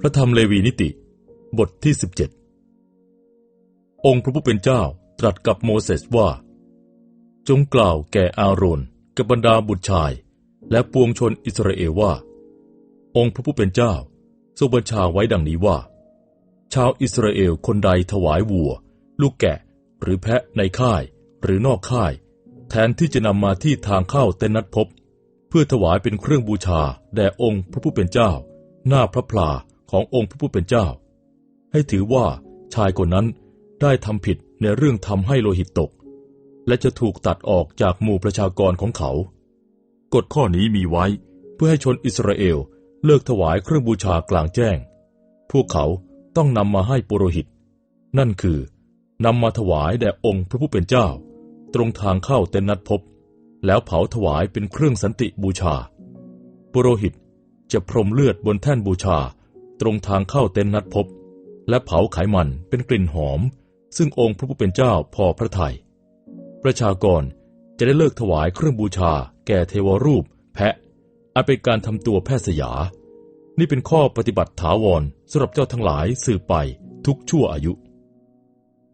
พระธรรมเลวีนิติ บทที่ 17 องค์พระผู้เป็นเจ้าตรัสกับโมเสสว่า จงกล่าวแก่อาโรนกับบรรดาบุตรชาย และปวงชนอิสราเอลว่า องค์พระผู้เป็นเจ้าทรงบัญชาไว้ดังนี้ว่า ชาวอิสราเอลคนใดถวายวัว ลูกแกะหรือแพะในค่ายหรือนอกค่าย แทนที่จะนำมาที่ทางเข้าเต็นนัดพบ เพื่อถวายเป็นเครื่องบูชาแด่องค์พระผู้เป็นเจ้า หน้าพระพลา ขององค์พระผู้เป็นเจ้า ให้ถือว่าชายคนนั้นได้ทำผิดในเรื่องทำให้โลหิตตก และจะถูกตัดออกจากหมู่ประชากรของเขา กฎข้อนี้มีไว้เพื่อให้ชนอิสราเอลเลิกถวายเครื่องบูชากลางแจ้ง พวกเขาต้องนำมาให้ปุโรหิต นั่นคือนำมาถวายแด่องค์พระผู้เป็นเจ้า ตรงทางเข้าเต็นนัดพบ แล้วเผาถวายเป็นเครื่องสันติบูชา ปุโรหิตจะพรมเลือดบนแท่นบูชา ตรงทางเข้าเต็นท์นัดพบ และเผาไขมันเป็นกลิ่นหอม ซึ่งองค์พระผู้เป็นเจ้าพอพระทยัยประชากรจะได้เลิกถวายเครื่องบูชา แก่เทวรูป แพะอันเป็นการทำตัวแพทย์สยา นี่เป็นข้อปฏิบัติถาวรสำหรับเจ้าทั้งหลายสืบไปทุกชั่วอายุ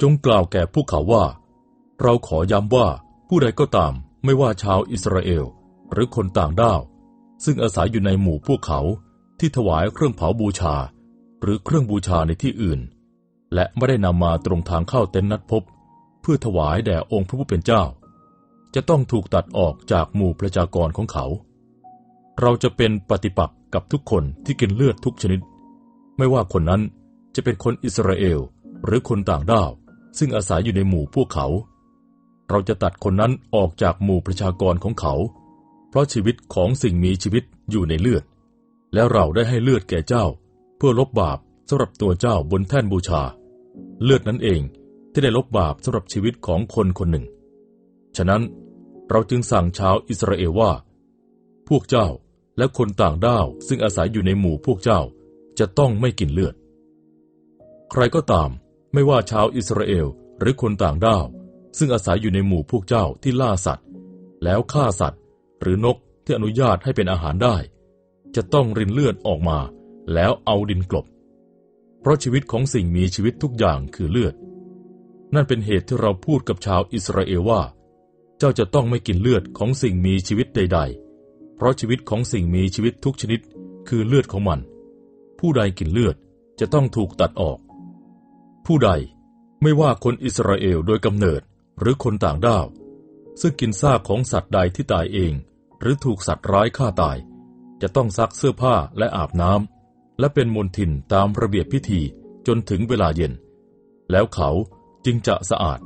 จงกล่าวแก่พวกเขาว่า เราขอย้ำว่าผู้ใดก็ตามไม่ว่าชาวอิสราเอล หรือคนต่างด้าว ซึ่งอาศัยอยู่ในหมู่พวกเขา ที่ถวายเครื่องเผาบูชา หรือเครื่องบูชาในที่อื่น และไม่ได้นำมาตรงทางเข้าเต็นท์นัดพบ เพื่อถวายแด่องค์พระผู้เป็นเจ้า จะต้องถูกตัดออกจากหมู่ประชากรของเขา เราจะเป็นปฏิปักษ์กับทุกคนที่กินเลือดทุกชนิด ไม่ว่าคนนั้นจะเป็นคนอิสราเอลหรือคนต่างด้าว ซึ่งอาศัยอยู่ในหมู่พวกเขา เราจะตัดคนนั้นออกจากหมู่ประชากรของเขา เพราะชีวิตของสิ่งมีชีวิตอยู่ในเลือด แล้วเราได้ให้เลือดแก่เจ้า เพื่อลบบาปสำหรับตัวเจ้าบนแท่นบูชา เลือดนั้นเองที่ได้ลบบาปสำหรับชีวิตของคนคนหนึ่ง ฉะนั้นเราจึงสั่งชาวอิสราเอลว่า พวกเจ้าและคนต่างด้าวซึ่งอาศัยอยู่ในหมู่พวกเจ้าจะต้องไม่กินเลือด ใครก็ตามไม่ว่าชาวอิสราเอลหรือคนต่างด้าว ซึ่งอาศัยอยู่ในหมู่พวกเจ้าที่ล่าสัตว์ แล้วฆ่าสัตว์ หรือนกที่อนุญาตให้เป็นอาหารได้ จะต้องรินเลือดออกมา แล้วเอาดินกลบ เพราะชีวิตของสิ่งมีชีวิตทุกอย่างคือเลือด นั่นเป็นเหตุที่เราพูดกับชาวอิสราเอลว่า เจ้าจะต้องไม่กินเลือดของสิ่งมีชีวิตใด ๆ เพราะชีวิตของสิ่งมีชีวิตทุกชนิดคือเลือดของมัน ผู้ใดกินเลือดจะต้องถูกตัดออก ผู้ใดไม่ว่าคนอิสราเอลโดยกำเนิดหรือคนต่างด้าว ซึ่งกินซากของสัตว์ใดที่ตายเอง หรือถูกสัตว์ร้ายฆ่าตาย จะต้องซักเสื้อผ้าและอาบน้ำและเป็นมนทินตามระเบียบพิธีจนถึงเวลาเย็น แล้วเขาจึงจะสะอาด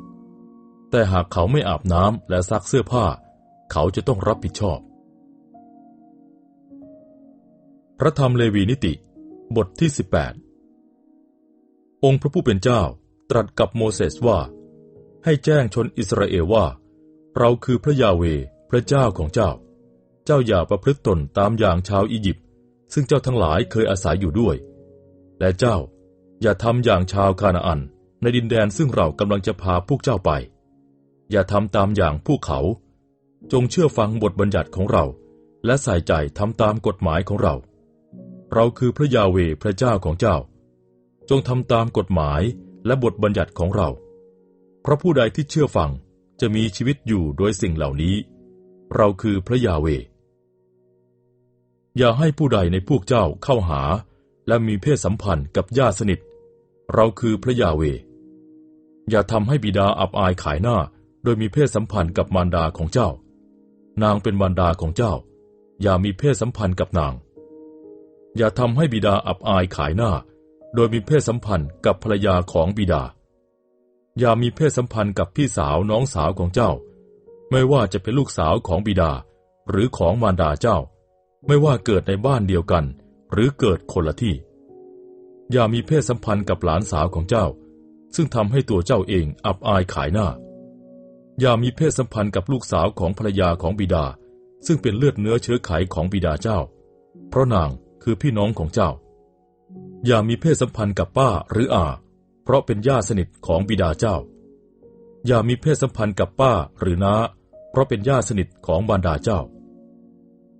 แต่หากเขาไม่อาบน้ำและซักเสื้อผ้า เขาจะต้องรับผิดชอบ พระธรรมเลวีนิติ บทที่ 18 องค์พระผู้เป็นเจ้าตรัสกับโมเสสว่า ให้แจ้งชนอิสราเอลว่า เราคือพระยาเว พระเจ้าของเจ้า เจ้าอย่าประพฤติตนตามอย่างชาวอียิปต์ซึ่งเจ้าทั้งหลายเคยอาศัยอยู่ด้วย และเจ้าอย่าทำอย่างชาวคานาอัน ในดินแดนซึ่งเรากำลังจะพาพวกเจ้าไป อย่าทำตามอย่างพวกเขา จงเชื่อฟังบทบัญญัติของเรา และใส่ใจทำตามกฎหมายของเรา เราคือพระยาเวพระเจ้าของเจ้า จงทำตามกฎหมายและบทบัญญัติของเรา เพราะผู้ใดที่เชื่อฟังจะมีชีวิตอยู่โดยสิ่งเหล่านี้ เราคือพระยาเว อย่าให้ผู้ใดในพวกเจ้าเข้าหา และมีเพศสัมพันธ์กับญาติสนิท เราคือพระยาเว อย่าทำให้บิดาอับอายขายหน้า โดยมีเพศสัมพันธ์กับมารดาของเจ้า นางเป็นมารดาของเจ้า อย่ามีเพศสัมพันธ์กับนาง อย่าทำให้บิดาอับอายขายหน้า โดยมีเพศสัมพันธ์กับภรรยาของบิดา อย่ามีเพศสัมพันธ์กับพี่สาวน้องสาวของเจ้า ไม่ว่าจะเป็นลูกสาวของบิดา หรือของมารดาเจ้า ไม่ว่าเกิดในบ้านเดียวกัน หรือเกิดคนละที่ อย่ามีเพศสัมพันธ์กับหลานสาวของเจ้า ซึ่งทำให้ตัวเจ้าเองอับอายขายหน้า อย่ามีเพศสัมพันธ์กับลูกสาวของภรรยาของบิดา ซึ่งเป็นเลือดเนื้อเชื้อไขของบิดาเจ้า เพราะนางคือพี่น้องของเจ้า อย่ามีเพศสัมพันธ์กับป้าหรืออาเพราะเป็นญาติสนิทของบิดาเจ้า อย่ามีเพศสัมพันธ์กับป้าหรือน้า เพราะเป็นญาติสนิทของบรรดาเจ้า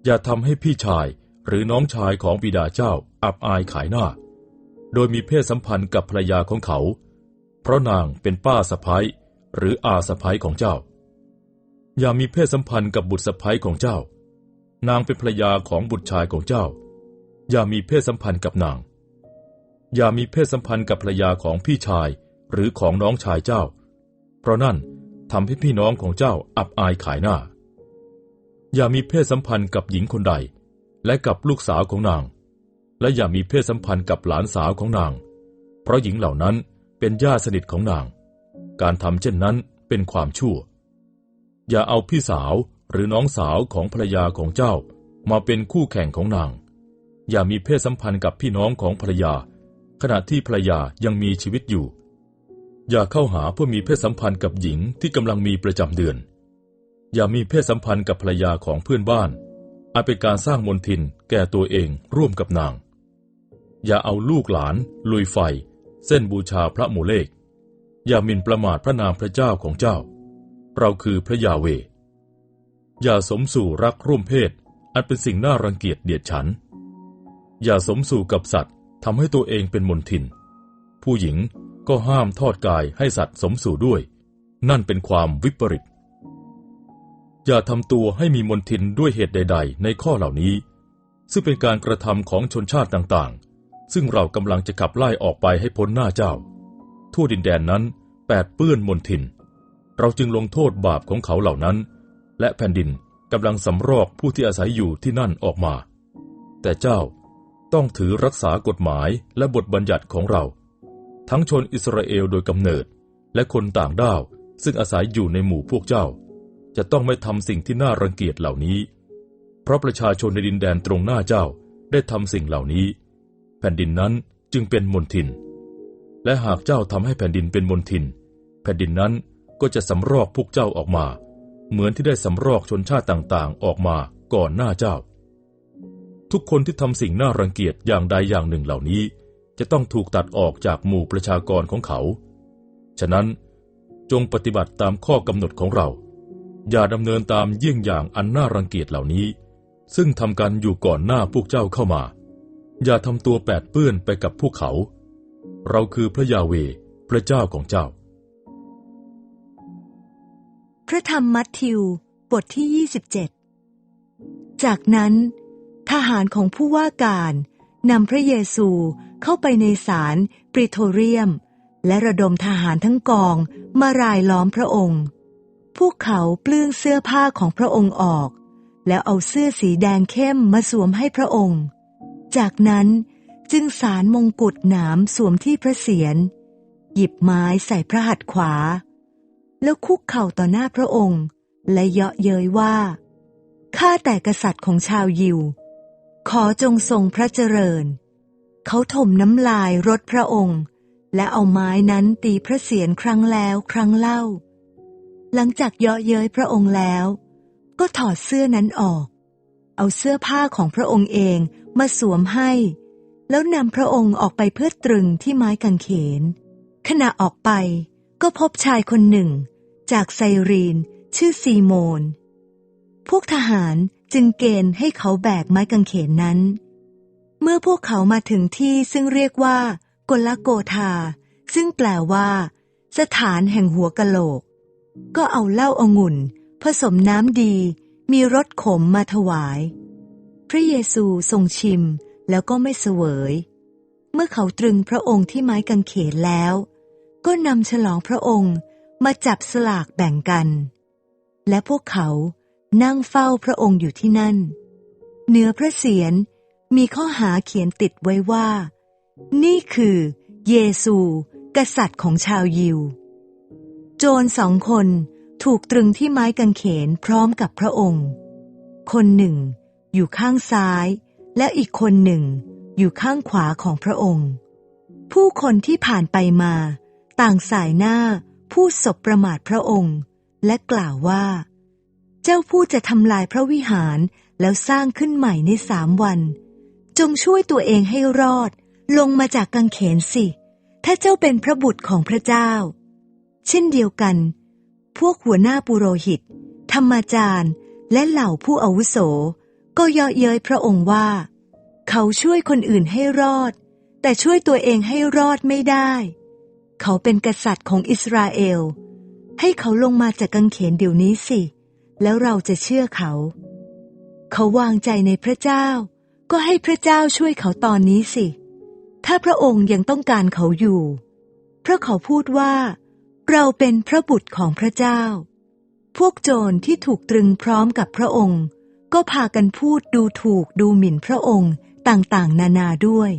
อย่าทำให้พี่ชายหรือน้องชายของบิดาเจ้าอับอายขายหน้า โดยมีเพศสัมพันธ์กับภรรยาของเขา เพราะนางเป็นป้าสะพ้ยหรืออาสะพ้ยของเจ้า อย่ามีเพศสัมพันธ์กับบุตรสะพ้ยของเจ้า นางเป็นภรรยาของบุตรชายของเจ้า อย่ามีเพศสัมพันธ์กับนาง อย่ามีเพศสัมพันธ์กับภรรยาของพี่ชายหรือของน้องชายเจ้า เพราะนั่นทำให้พี่น้องของเจ้าอับอายขายหน้า อย่ามีเพศสัมพันธ์กับหญิงคนใด และกับลูกสาวของนาง และอย่ามีเพศสัมพันธ์กับหลานสาวของนาง เพราะหญิงเหล่านั้นเป็นญาติสนิทของนาง การทำเช่นนั้นเป็นความชั่ว อย่าเอาพี่สาวหรือน้องสาวของภรรยาของเจ้ามาเป็นคู่แข่งของนาง อย่ามีเพศสัมพันธ์กับพี่น้องของภรรยา ขณะที่ภรรยายังมีชีวิตอยู่ อย่าเข้าหาเพื่อมีเพศสัมพันธ์กับหญิงที่กำลังมีประจำเดือน อย่ามีเพศสัมพันธ์กับภรรยาของเพื่อนบ้านอาจเป็นการสร้างมนทินแก่ตัวเองร่วมกับนาง อย่าเอาลูกหลาน ลุยไฟ เส้นบูชาพระโมเลก อย่าหมิ่นประมาทพระนามพระเจ้าของเจ้า เราคือพระยาเว อย่าสมสู่รักร่วมเพศ อันเป็นสิ่งน่ารังเกียจเดียดฉัน อย่าสมสู่กับสัตว์ทำให้ตัวเองเป็นมนทิน ผู้หญิงก็ห้ามทอดกายให้สัตว์สมสู่ด้วย นั่นเป็นความวิปริต อย่าทำตัวให้มีมนทินด้วยเหตุใด ๆ ในข้อเหล่านี้ ซึ่งเป็นการกระทำของชนชาติต่างๆ ซึ่งเรากำลังจะขับไล่ออกไปให้พ้นหน้าเจ้า ทั่วดินแดนนั้นแปดเปื้อนมนทิน เราจึงลงโทษบาปของเขาเหล่านั้น และแผ่นดินกำลังสำรอกผู้ที่อาศัยอยู่ที่นั่นออกมา แต่เจ้าต้องถือรักษากฎหมายและบทบัญญัติของเรา ทั้งชนอิสราเอลโดยกำเนิด และคนต่างด้าวซึ่งอาศัยอยู่ในหมู่พวกเจ้า จะต้องไม่ทำสิ่งที่น่ารังเกียจเหล่านี้ เพราะประชาชนในดินแดนตรงหน้าเจ้าได้ทำสิ่งเหล่านี้ แผ่นดินนั้นจึงเป็นมนทิน และหากเจ้าทำให้แผ่นดินเป็นมนทิน แผ่นดินนั้นก็จะสำรอกพวกเจ้าออกมา เหมือนที่ได้สำรอกชนชาติต่างๆ ออกมาก่อนหน้าเจ้า ทุกคนที่ทำสิ่งน่ารังเกียจอย่างใดอย่างหนึ่งเหล่านี้ จะต้องถูกตัดออกจากหมู่ประชากรของเขา ฉะนั้นจงปฏิบัติตามข้อกำหนดของเรา อย่าดำเนินตามเยี่ยงอย่างอันน่ารังเกียจเหล่านี้ ซึ่งทำกันอยู่ก่อนหน้าพวกเจ้าเข้ามา อย่าทำตัวแปดเปื้อนไปกับพวกเขา เราคือพระยาเว พระเจ้าของเจ้า พระธรรมมัทธิว บทที่ 27 จากนั้น ทหารของผู้ว่าการนำพระเยซูเข้าไปในศาลปริโทเรียม และระดมทหารทั้งกองมารายล้อมพระองค์ พวกเขาเปลื้องเสื้อผ้าของพระองค์ออก แล้วเอาเสื้อสีแดงเข้มมาสวมให้พระองค์ จากนั้นจึงสารมงกุฎหนามสวมที่พระเศียร หยิบไม้ใส่พระหัตถ์ขวา แล้วคุกเข่าต่อหน้าพระองค์ และเยาะเย้ยว่า ข้าแต่กษัตริย์ของชาวยิว ขอจงทรงพระเจริญ เขาถมน้ำลายรถพระองค์ และเอาไม้นั้นตีพระเศียรครั้งแล้วครั้งเล่า หลังจากเยาะเย้ยพระองค์แล้ว ก็ถอดเสื้อนั้นออก เอาเสื้อผ้าของพระองค์เองมาสวมให้ แล้วนำพระองค์ออกไปเพื่อตรึงที่ไม้กางเขน ขณะออกไปก็พบชายคนหนึ่ง จากไซรีน ชื่อซีโมน พวกทหารจึงเกณฑ์ให้เขาแบกไม้กางเขนนั้น เมื่อพวกเขามาถึงที่ซึ่งเรียกว่ากลโกธาซึ่งแปลว่า สถานแห่งหัวกะโหลก ก็เอาเหล้าองุ่น ผสมน้ำดี มีรสขมมาถวาย พระเยซูทรงชิมแล้วก็ไม่เสวย เมื่อเขาตรึงพระองค์ที่ไม้กางเขนแล้ว ก็นำฉลองพระองค์มาจับสลากแบ่งกัน และพวกเขานั่งเฝ้าพระองค์อยู่ที่นั่น เหนือพระเศียรมีข้อหาเขียนติดไว้ว่า นี่คือ เยซู กษัตริย์ของชาวยิว โจรสองคนถูกตรึงที่ไม้กางเขนพร้อมกับพระองค์ คนหนึ่ง อยู่ข้างซ้าย และอีกคนหนึ่ง อยู่ข้างขวาของพระองค์ ผู้คนที่ผ่านไปมา ต่างสายหน้าผู้ศพประมาทพระองค์ และกล่าวว่า เจ้าผู้จะทำลายพระวิหารแล้วสร้างขึ้นใหม่ในสามวัน จงช่วยตัวเองให้รอด ลงมาจากกังเขนสิ ถ้าเจ้าเป็นพระบุตรของพระเจ้า เช่นเดียวกัน พวกหัวหน้าปุโรหิต ธรรมาจารย์ และเหล่าผู้อาวุโส ก็เยาะเย้ยพระองค์ว่า เขาช่วยคนอื่นให้รอด แต่ช่วยตัวเองให้รอดไม่ได้ เขาเป็นกษัตริย์ของอิสราเอล ให้เขาลงมาจากกังเขนเดี๋ยวนี้สิ แล้วเราจะเชื่อเขา เขาวางใจในพระเจ้า ก็ให้พระเจ้าช่วยเขาตอนนี้สิ ถ้าพระองค์ยังต้องการเขาอยู่ เพราะเขาพูดว่า เราเป็นพระบุตรของพระเจ้า พวกโจรที่ถูกตรึงพร้อมกับพระองค์ ก็พากันพูดดูถูกดูหมิ่นพระองค์ต่างๆ นานาด้วย